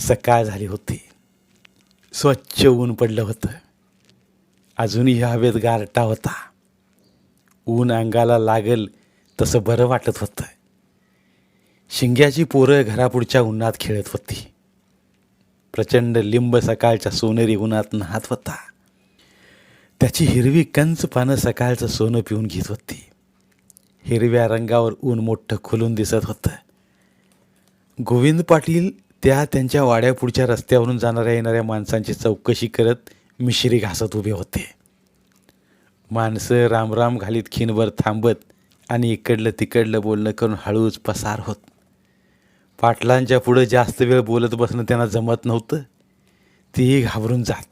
सकाळ झाली होती. स्वच्छ ऊन पडलं होतं. अजूनही हवेत गारटा होता. ऊन अंगाला लागल तसं बरं वाटत होतं. शिंग्याची पोरं घरापुढच्या उन्हात खेळत होती. प्रचंड लिंब सकाळच्या सोनेरी उन्हात नाहत होता. त्याची हिरवी कंच पानं सकाळचं सोनं पिऊन घेत होती. हिरव्या रंगावर ऊन मोठं खुलून दिसत होतं. गोविंद पाटील त्या त्यांच्या वाड्यापुढच्या रस्त्यावरून जाणाऱ्या येणाऱ्या माणसांची चौकशी करत मिश्री घासत उभे होते. माणसं रामराम घालीत खिनभर थांबत आणि इकडलं तिकडलं बोलणं करून हळूच पसार होत. पाटलांच्या पुढं जास्त वेळ बोलत बसणं त्यांना जमत नव्हतं. तीही घाबरून जात.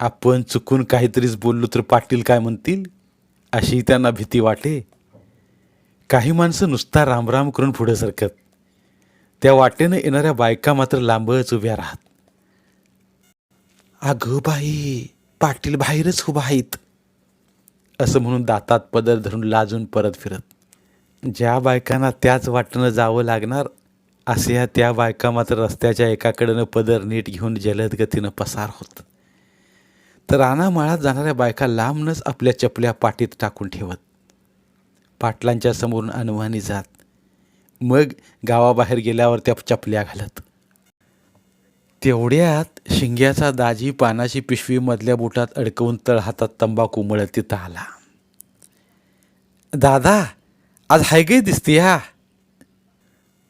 आपण चुकून काहीतरीच बोललो तर पाटील काय म्हणतील? अशी त्यांना भीती वाटे. काही माणसं नुसता रामराम करून पुढं सरकत. त्या वाटेनं येणाऱ्या बायका मात्र लांबच उभ्या राहत. अगं बाई पाटील बाहेरच उभा आहेत. असं म्हणून दातात पदर धरून लाजून परत फिरत. ज्या बायकांना त्याच वाटेनं जावं लागणार असे त्या बायका मात्र रस्त्याच्या एकाकडनं पदर नीट घेऊन जलद गतीनं पसार होत. तर रानामाळात जाणाऱ्या बायका लांबनच आपल्या चपल्या पाटीत टाकून ठेवत. पाटलांच्या समोरून अनवानी जात. मग गावाबाहेर गेल्यावर त्या चपल्या घालत. तेवढ्यात शिंग्याचा दाजी पानाची पिशवी मधल्या बोटात अडकवून तळहातात तंबाखू मळत तिथं आला. दादा आज हायगे दिसते हा.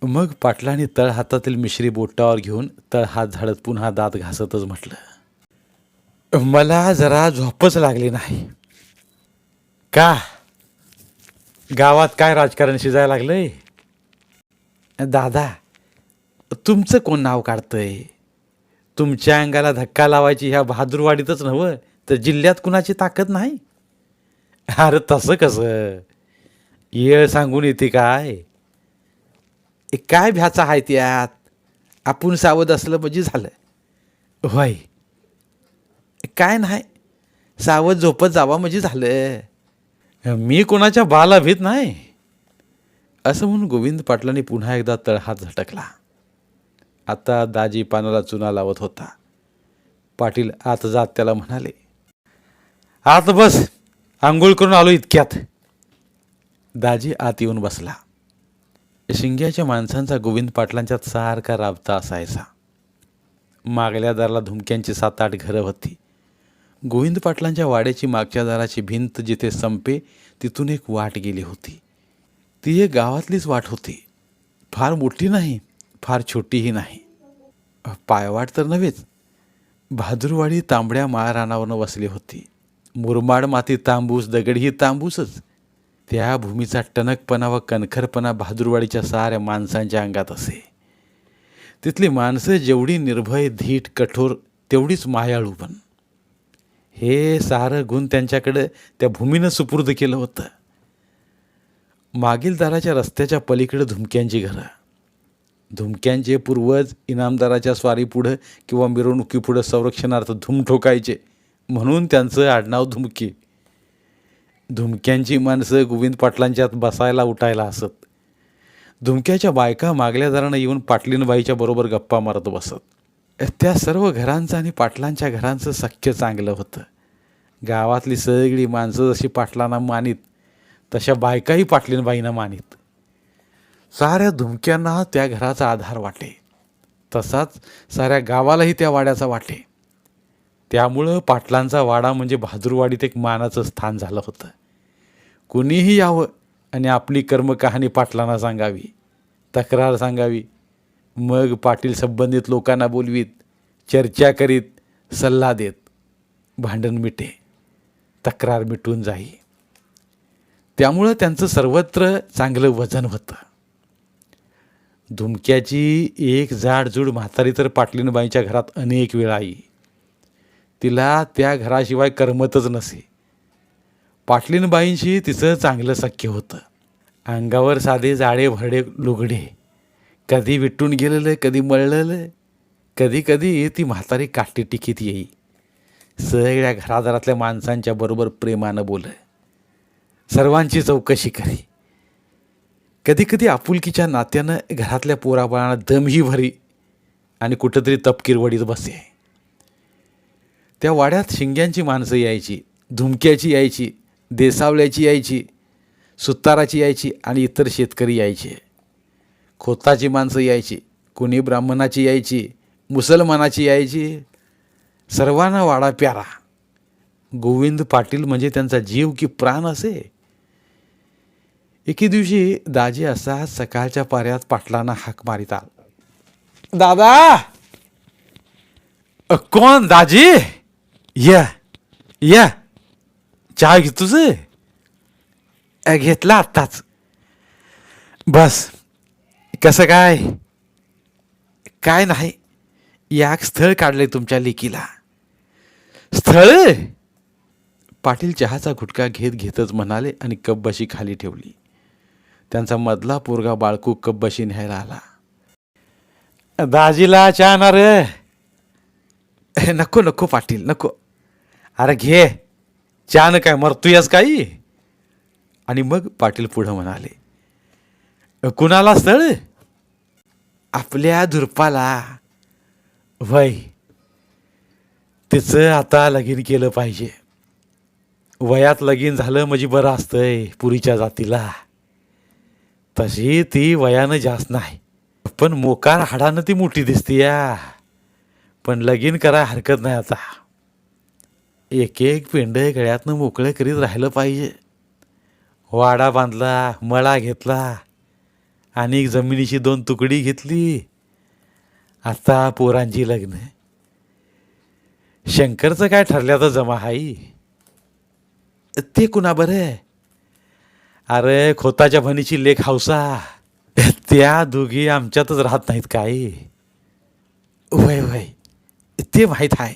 मग पाटलाने तळ हातातील मिश्री बोटावर घेऊन तळहात झाडत पुन्हा दात घासतच म्हटलं मला जरा झोपच लागली नाही. का? गावात काय राजकारण शिजायला लागलंय? दादा तुमचं कोण नाव काढतंय? तुमच्या अंगाला धक्का लावायची ह्या बहादूरवाडीतच नव्हं तर जिल्ह्यात कुणाची ताकद नाही? अरे तसं कसं? येळ सांगून येते काय? ए, काय भ्याचा आहे त्यात? आपण सावध असलं म्हणजे झालं. होय. काय नाही. सावध झोपत जावा म्हणजे झालं. मी कोणाच्या बाला भीत नाही? असं म्हणून गोविंद पाटलांनी पुन्हा एकदा तळहात झटकला. आता दाजी पानाला चुना लावत होता. पाटील आत जात त्याला म्हणाले आत बस आंघोळ करून आलो इतक्यात. दाजी आत येऊन बसला. शिंग्याच्या माणसांचा गोविंद पाटलांच्यात सारखा राबता असायचा. मागल्या दाराला धुमक्यांची सात आठ घरं होती. गोविंद पाटलांच्या वाड्याची मागच्या दाराची भिंत जिथे संपे तिथून एक वाट गेली होती. ती एक गावातलीच वाट होती. फार मोठी नाही फार छोटीही नाही. पायवाट तर नव्हेच. भादुरवाडी तांबड्या माळरानावरनं वसली होती. मुरमाड माती तांबूस दगड ही तांबूसच. त्या भूमीचा टणकपणा व कणखरपणा भादुरवाडीच्या साऱ्या माणसांच्या अंगात असे. तिथली माणसं जेवढी निर्भय धीट कठोर तेवढीच मायाळू पण. हे सारं गुण त्यांच्याकडं त्या भूमीनं सुपूर्द केलं होतं. मागील दाराच्या रस्त्याच्या पलीकडे धुमक्यांची घरं धुमक्यांचे पूर्वज इनामदाराच्या स्वारीपुढं किंवा मिरवणुकीपुढं संरक्षणार्थ धूम ठोकायचे म्हणून त्यांचं आडनाव धुमकी. धुमक्यांची माणसं गोविंद पाटलांच्यात बसायला उठायला असत धुमक्याच्या बायका मागल्या दारानं येऊन पाटलीनबाईच्या बरोबर गप्पा मारत बसत. त्या सर्व घरांचं आणि पाटलांच्या घरांचं सख्य चांगलं होतं. गावातली सगळी माणसं जशी पाटलांना मानित तशा बायकाही पाटलीनबाईंना मानित. साऱ्या धुमक्यांना त्या घराचा आधार वाटे. तसाच साऱ्या गावालाही त्या वाड्याचा वाटे. त्यामुळं पाटलांचा वाडा म्हणजे भाजूरवाडीत एक मानाचं स्थान झालं होतं. कुणीही यावं आणि आपली कर्मकहाणी पाटलांना सांगावी तक्रार सांगावी मग पाटील संबंधित लोकांना बोलवीत चर्चा करीत सल्ला देत. भांडण मिटे तक्रार मिटून जाई. त्यामुळं त्यांचं सर्वत्र चांगलं वजन होतं. धुमक्याची एक जाडजूड म्हातारी तर पाटलीनबाईंच्या घरात अनेक वेळा आई. तिला त्या घराशिवाय करमतच नसे. पाटलीनबाईंशी तिचं चांगलं सख्य होतं. अंगावर साधे जाडे भरडे लुगडे. कधी विटून गेलेलं कधी मळलेलं. कधी कधी ती म्हातारी काठी टिकीत येई. सगळ्या घरादारातल्या माणसांच्या बरोबर प्रेमानं बोलं सर्वांची चौकशी करी. कधी कधी आपुलकीच्या नात्यानं घरातल्या पोराबाळांना दमही भरी आणि कुठंतरी तपकिरवडीत बसे. त्या वाड्यात शिंग्यांची माणसं यायची धुमक्याची यायची देसावल्याची यायची सुताराची यायची आणि इतर शेतकरी यायचे. खोताची माणसं यायची कुणी ब्राह्मणाची यायची मुसलमानाची यायची. सर्वांना वाडा प्यारा. गोविंद पाटील म्हणजे त्यांचा जीव की प्राण असे? एके दिवशी दाजी असा सकाळच्या पाऱ्यात पाटलांना हाक मारित आला. दादा! कोण दाजी? या या. चहा घेतोच घेतला आत्ताच. बस कसं काय? काय नाही याक स्थळ काढलंय तुमच्या लेकीला. स्थळ? पाटील चहाचा घुटका घेत घेतच म्हणाले आणि कब्बशी खाली ठेवली. त्यांचा मधला पोरगा बाळकू कब्बशी न्यायला आला. दाजीला चहा ना रे नको नको पाटील नको. अरे घे. चहा न काय मरतोयस काही? आणि मग पाटील पुढं म्हणाले कुणाला स्थळ? आपल्या धुरपाला. वय तिचं आता लगीन केलं पाहिजे. वयात लगीन झालं म्हणजे बरं असतंय पुरीच्या जातीला. तशी ती वयानं जास्त नाही. पण मोकार हाडानं ती मोठी दिसते या. पण लगीन करा हरकत नाही आता. एक एक पेंड गळ्यातनं मोकळं करीत राहिलं पाहिजे. वाडा बांधला मळा घेतला आणि जमिनीची दोन तुकडी घेतली. आता पोरांची लग्न. शंकरचं काय ठरल्याचं जमा हाई ते कुणा बरं? अरे खोताच्या भणीची लेख हौसा. त्या दोघी आमच्यातच राहत नाहीत काय वय वय. ते माहीत आहे.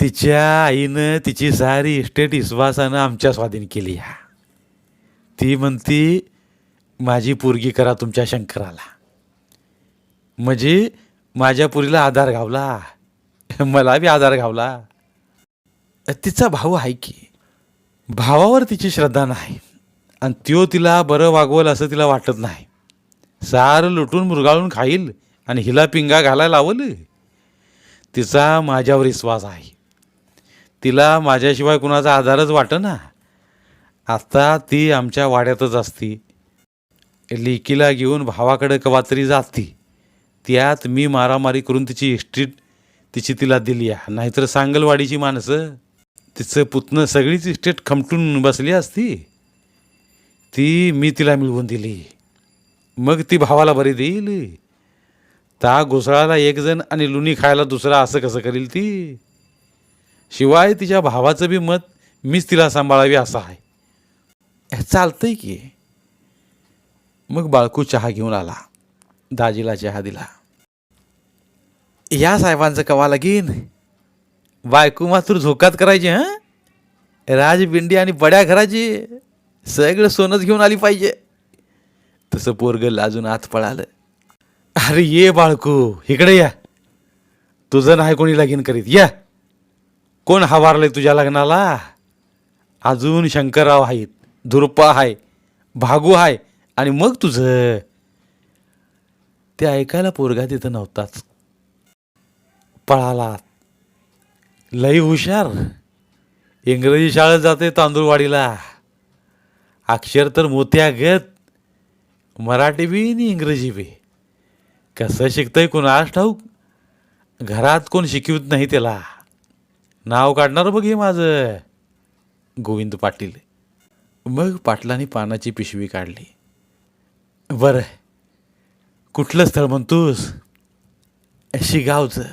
तिच्या आईनं तिची सारी इस्टेट विश्वासानं आमच्या स्वाधीन केली हा. ती म्हणती माझी पोरगी करा तुमच्या शंकराला. म्हणजे माझ्या पुरीला आधार घावला. मला बी आधार घावला. तिचा भाऊ आहे की. भावावर तिची श्रद्धा नाही. आणि त्यो तिला बरं वागवल असं तिला वाटत नाही. सार लुटून मुरगाळून खाईल आणि हिला पिंगा घालायला लावल. तिचा माझ्यावर विश्वास आहे. तिला माझ्याशिवाय कुणाचा आधारच वाटत ना आता ती आमच्या वाड्यातच असती. लेकीला घेऊन भावाकडे कवा तरी जाती. त्यात मी मारामारी करून तिची इस्ट्रीट तिची तिला दिली आहे. नाहीतर सांगलवाडीची माणसं. तिचं पुतणं सगळीच इस्टेट खमटून बसली असती. ती मी तिला मिळवून दिली. मग ती भावाला बरी देईल. ता घुसळाला एकजण आणि लुणी खायला दुसरा असं कसं करील ती? शिवाय तिच्या भावाचं बी मत मीच तिला सांभाळावी असं आहे. चालतंय की. मग बाळकू चहा घेऊन आला. दाजीला चहा दिला. या साहेबांचं कवा लगीन? बायको मात्र झोकात करायची हं? राजबिंडी आणि बड्या घराची सगळं सोनंच घेऊन आली पाहिजे. तसं पोरग लाजून आत पळालं. अरे ये बाळकू इकडे या. तुझं नाही कोणी लगीन करीत. या. कोण हवारलंय तुझ्या लग्नाला? अजून शंकरराव आहेत धुरप्पा आहे भागू आहे आणि मग तुझं. ते ऐकायला पोरगा तिथं नव्हताच. पळाला लई हुशार. इंग्रजी शाळेत जाते तांदूळवाडीला. अक्षर तर मोत्यागत मराठी बी आणि इंग्रजी बी. कसं शिकतंय कोणास ठाऊक घरात कोण शिकवत नाही त्याला. नाव काढणार बघ हे माझं. गोविंद पाटील. मग पाटलांनी पानाची पिशवी काढली. बरं. कुठलं स्थळ म्हणतोस? शिगावचं.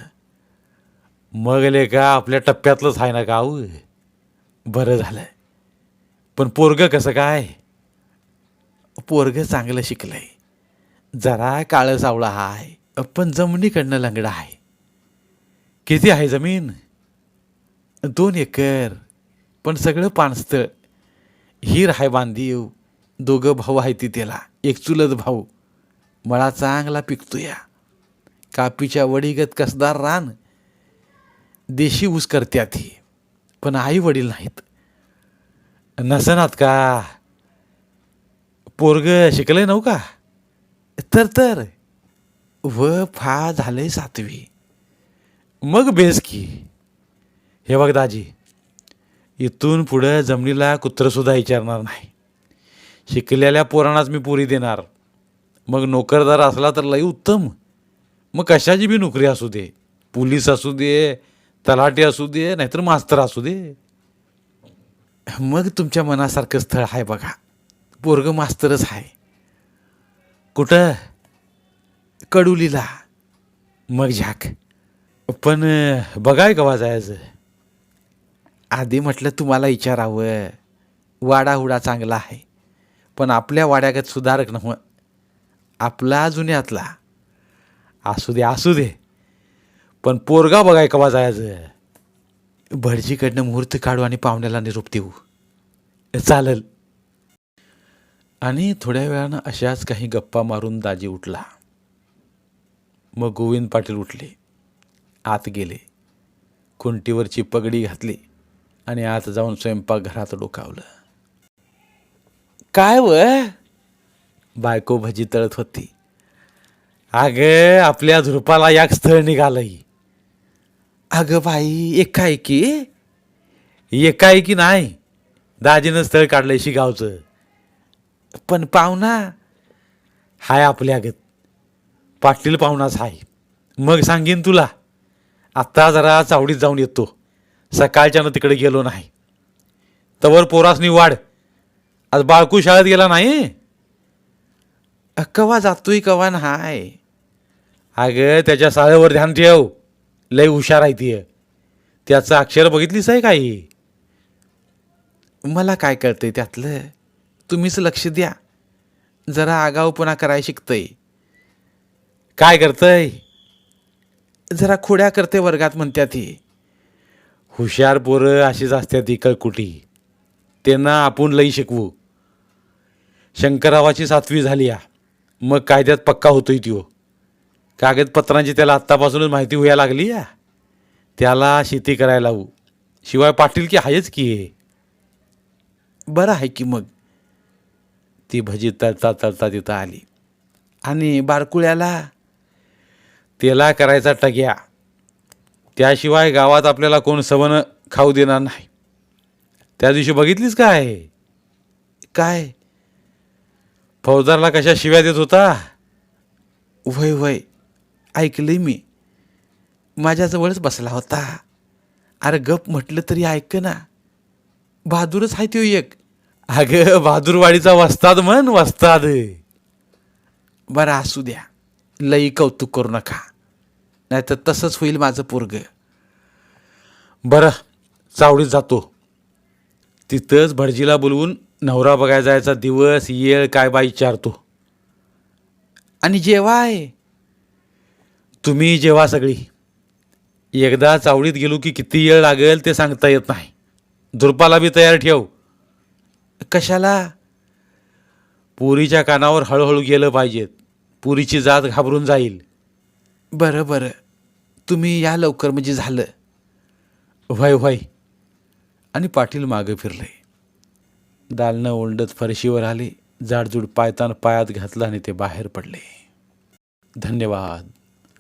मग का आपल्या टप्प्यातलंच आहे ना का बरं झालं पण पोरगं कसं काय? पोरगं चांगलं शिकलंय. जरा काळं सावळा हाय पण जमिनीकडनं लंगडा आहे किती आहे जमीन? दोन एकर. पण सगळं पाणस्थळ हिर आहे बांधीव. दोघं भाऊ आहे ती त्याला एक चुलत भाऊ. मळा चांगला पिकतो या कापीच्या वडीगत कसदार रान. देशी ऊस करत्यात ही. पण आई वडील नाहीत. नसनात का? पोरग शिकलंय नव का? तर तर. व फा झालंय सातवी. मग बेस की. हे बघ दाजी इथून पुढं जमिनीला कुत्रंसुद्धा विचारणार नाही. शिकलेल्या पोरांनाच मी पुरी देणार. मग नोकरदार असला तर लई उत्तम. मग कशाची बी नोकरी असू दे. पोलीस असू दे तलाठी असू दे नाहीतर मास्तर असू दे. मग तुमच्या मनासारखं स्थळ आहे बघा. पोरग मास्तरच आहे कुठं? कडुलीला. मग झाक. पण बघाय कवा जायचं आधी म्हटलं तुम्हाला विचारावं. वाडाहुडा चांगला आहे. पण आपल्या वाड्यागत सुधारक नव्ह. आपला जुन्यातला. असू दे असू दे. पण पोरगा बघाय कवा जायचं भटजीकडनं मुहूर्त काढू आणि पाहुण्याला निरोप देऊ. चालल. आणि थोड्या वेळानं अशाच काही गप्पा मारून दाजी उठला. मग गोविंद पाटील उठले. आत गेले. खुंटीवरची पगडी घातली आणि आत जाऊन स्वयंपाकघरात डोकावलं. काय व बायको भजी तळत होती. अगं आपल्या झुरपाला याक स्थळ निघालंय. अगं बाई एकाएकी एकाएकी नाही? दाजीनं स्थळ काढलंय शिगावचं. पण पाहुणा हाय आपल्यागत पाटील पाहुणाच हाय. मग सांगेन तुला. आत्ता जरा चावडीत जाऊन येतो. सकाळच्यानं तिकडे गेलो नाही. तवर पोरासनी वाढ. आज बाळकू शाळेत गेला नाही? अ, कवा जातोय कवा नाही? अगं त्याच्या साळेवर ध्यान ठेव. लय हुशार आहे ती. त्याचं अक्षर बघितलीस आहे काही मला काय कळतंय त्यातलं? तुम्हीच लक्ष द्या. जरा आगाऊपणा करायला शिकतंय. काय करतंय? जरा खोड्या करते वर्गात म्हणत्या ती. हुशार पोरं अशीच असत्या ती कळकुटी. त्यांना आपण लई शिकवू. शंकररावाची सातवी झाली या. मग कायद्यात पक्का होतोय त्यो. कागदपत्रांची त्याला आत्तापासूनच माहिती व्हायला लागली या. त्याला शेती करायला लावू. शिवाय पाटील की आहेच की हे? बरं आहे की मग. ती भजी तळता तळता तिथं आली. आणि बारकुळ्याला त्याला करायचा टग्या. त्याशिवाय गावात आपल्याला कोण सवन खाऊ देणार नाही. त्या दिवशी बघितलीस काय काय? फौजदारला कशा शिव्या देत होता? वय वय. ऐकलंय मी. माझ्याजवळच बसला होता. अरे गप म्हटलं तरी ऐक ना. बहादूरच आहे तो एक. अगं बहादूरवाडीचा वस्ताद म्हण वस्ताद. बरं असू द्या. लई कौतुक करू नका. नाहीतर तसंच होईल माझं पोरग. बरं चावडीत जातो. तिथंच भटजीला बोलवून नवरा बघायला जायचा दिवस येळ काय बा विचारतो. आणि जेवाय. तुम्ही जेवा सगळी एकदा चावडीत गेलो की किती येळ लागेल ते सांगता येत नाही. झुरपाला बी तयार ठेव. कशाला? पुरीच्या कानावर हळूहळू गेलं पाहिजेत पुरीची जात घाबरून जाईल. बरं बरं. तुम्ही या लवकर म्हणजे झालं. व्हय व्हय. आणि पाटील मागं फिरले. दालनं ओंडत फरशीवर आले. जाडजूड पायतान पायात घातलं आणि ते बाहेर पडले. धन्यवाद.